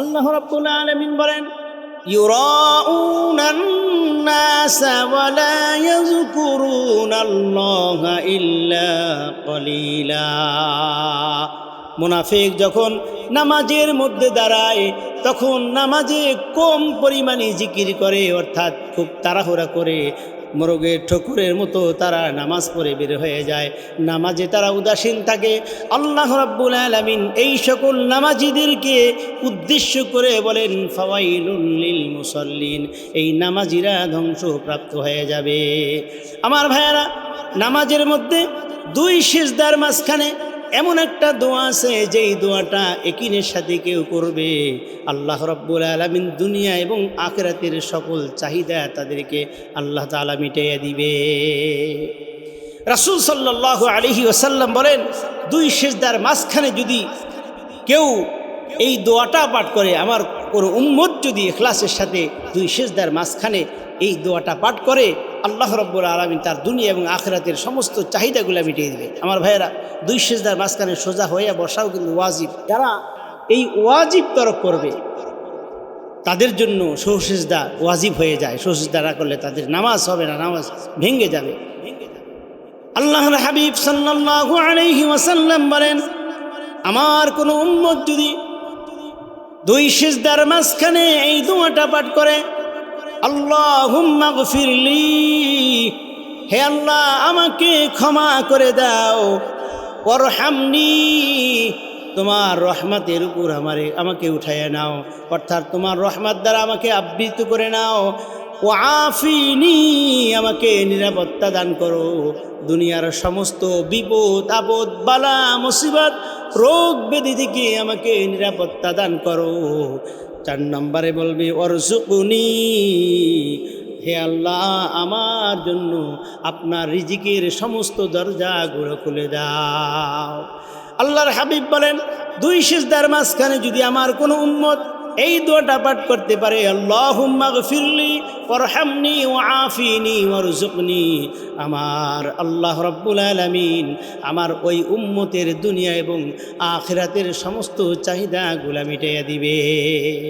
আল্লাহ রাব্বুল আলামিন বলেন, ইউরাউনান নাস ওয়ালা ইয়াযকুরুনাল্লাহা ইল্লা কলিলা। মুনাফিক যখন নামাজের মধ্যে দাঁড়ায়, তখন নামাজে কম পরিমাণে জিকির করে, অর্থাৎ খুব তাড়াহুড়া করে। মোরগের ঠকুরের মতো তারা নামাজ পড়ে বের হয়ে যায়। নামাজে তারা উদাসীন থাকে। আল্লাহ রাব্বুল আলামিন এই সকল নামাজিদেরকে উদ্দেশ্য করে বলেন, ফাওয়াইলুল মুসল্লিন এই নামাজিরা ধ্বংসপ্রাপ্ত হয়ে যাবে। আমার ভাইয়ারা, নামাজের মধ্যে দুই সিজদার মাঝখানে এমন একটা দোয়া আছে, যেই দোয়াটা একিনের সাথে কেউ করবে। আল্লাহ রব্বুল আলমিন দুনিয়া এবং আখরাতের সকল চাহিদা তাদেরকে আল্লাহ তালা মিটাইয়া দিবে। রাসুল সাল্লাহ আলহি ওসাল্লাম বলেন, দুই শেষদার মাঝখানে যদি কেউ এই দোয়াটা পাঠ করে, আমার কোনো উম্মত যদি এখলাসের সাথে দুই শেষদার মাঝখানে এই দোয়াটা পাঠ করে আল্লাহ রব্বুল আলমিন তার দুনিয়া এবং আখরাতের সমস্ত চাহিদাগুলো মিটিয়ে দেবে। আমার ভাইয়েরা, দুই শেষদার মাঝখানে সোজা হয়ে বসাও কিন্তু ওয়াজিব। যারা এই ওয়াজিব তরক করবে, তাদের জন্য সহসেজদা ওয়াজিব হয়ে যায়। সহসেজদা না করলে তাদের নামাজ হবে না, নামাজ ভেঙে যাবে। আল্লাহর হাবিব ওয়াসাল্লাম বলেন, আমার কোনো উম্মত যদি দুই সিজদার মাঝখানে এই দোয়াটা পাঠ করে আল্লাহুম্মা হে আল্লাহ, আমাকে ক্ষমা করে দাও। ওরহামনি তোমার রহমতের উপর আমারে, আমাকে উঠাইয়া নাও। অর্থাৎ তোমার রহমত দ্বারা আমাকে আবৃত করে নাও। ও আফিনি আমাকে নিরাপত্তা দান করো। দুনিয়ার সমস্ত বিপদ, আপদ, বালা, মুসিবত, রোগ, ব্যাধি থেকে আমাকে নিরাপত্তা দান করো। চার নম্বরে বলবি অরসুকুনি হে আল্লাহ, আমার জন্য আপনার রিজিকের সমস্ত দরজা দরজাগুলো খুলে দাও। আল্লাহর হাবিব বলেন, দুই শেষদার মাঝখানে যদি আমার কোনো উন্মত এই দোয়াটা পাঠ করতে পারে আল্লাহ ফিরলি ওরহামনি ও আফিনি ওরজুকনি আমার আল্লাহ রব্বুল আলমিন আমার ওই উম্মতের দুনিয়া এবং আখিরাতের সমস্ত চাহিদা চাহিদাগুলা মিটাইয়া দিবে।